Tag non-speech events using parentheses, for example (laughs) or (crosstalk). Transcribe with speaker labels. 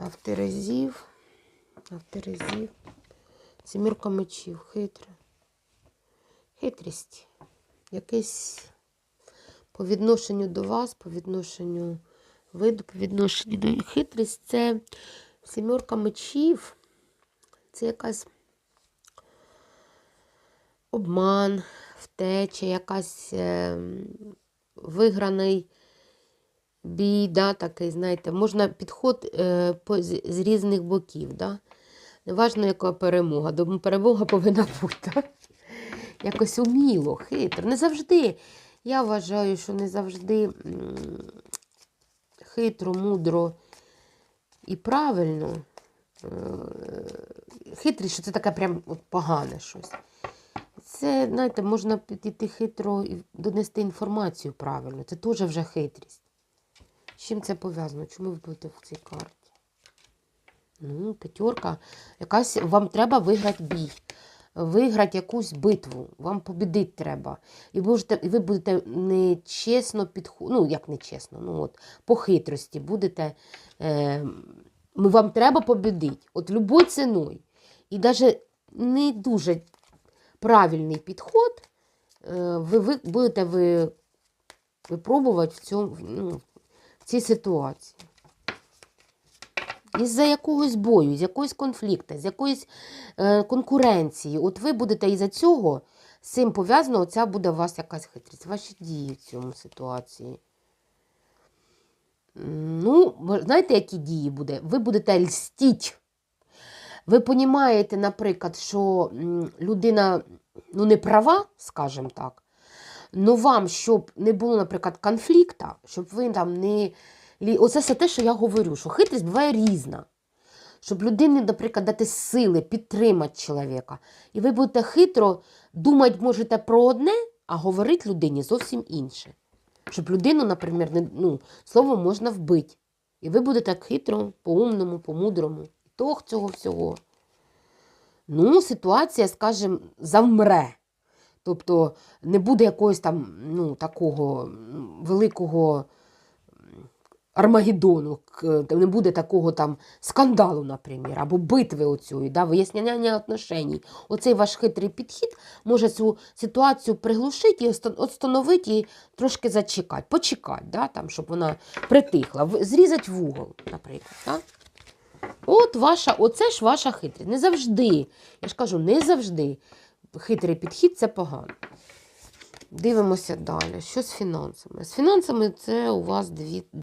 Speaker 1: А в Терезів, а. Сімірка мечів, хитра. Хитрість. Якесь по відношенню до вас, по відношенню виду, по відношенню до хитрість це сімерка мечів. Це якась обман, втеча, якась е, виграний бій, да, такий, знаєте, можна підход е, з, різних боків. Да? Неважно, яка перемога. Дом- Перемога повинна бути. да? (laughs) Якось уміло, хитро. Не завжди. Я вважаю, що не завжди хитро, мудро і правильно. Е, Хитрість, що це таке прям от погане щось. Це, знаєте, можна підійти хитро і донести інформацію правильно. Це теж вже хитрість. З чим це пов'язано? Чому ви будете в цій карті? Ну, п'ятерка. Якась вам треба виграти бій, виграти якусь битву, вам побідити треба. І, і ви будете нечесно підходити, ну, як нечесно, ну от, по хитрості будете. Е, ну, вам треба побідити, от любою ціною. І навіть не дуже правильний підход, е, ви, ви будете ви, випробувати в, цьому, ну, цій ситуації. Із-за якогось бою, з якогось конфлікту, з якоїсь е, конкуренції. От ви будете із-за цього, з цим пов'язано, оця буде у вас якась хитрість. Ваші дії в цьому ситуації. Ну, знаєте, які дії буде? Ви будете льстіть. Ви розумієте, наприклад, що людина ну, не права, скажімо так. Ну вам, щоб не було, наприклад, конфлікта, щоб ви там не. Оце все те, що я говорю, що хитрість буває різна. Щоб людині, наприклад, дати сили, підтримати чоловіка. І ви будете хитро думати можете про одне, а говорити людині зовсім інше. Щоб людину, наприклад, не, ну, словом можна вбити. І ви будете хитро, по-умному, по-мудрому. І цього всього. Ну, ситуація, скажімо, завмре. Тобто не буде якогось там ну, такого великого Армагеддону, не буде такого там скандалу, наприклад, або битви оцієї, да, виясняння отношень. Оцей ваш хитрий підхід може цю ситуацію приглушити і оста- і трошки зачекати, почекати, да, там, щоб вона притихла, зрізати вугол, наприклад. Да? От ваша, оце ж ваша хитрість. Не завжди. Я ж кажу, не завжди. Хитрий підхід це погано. Дивимося далі. Що з фінансами? З фінансами це у вас дві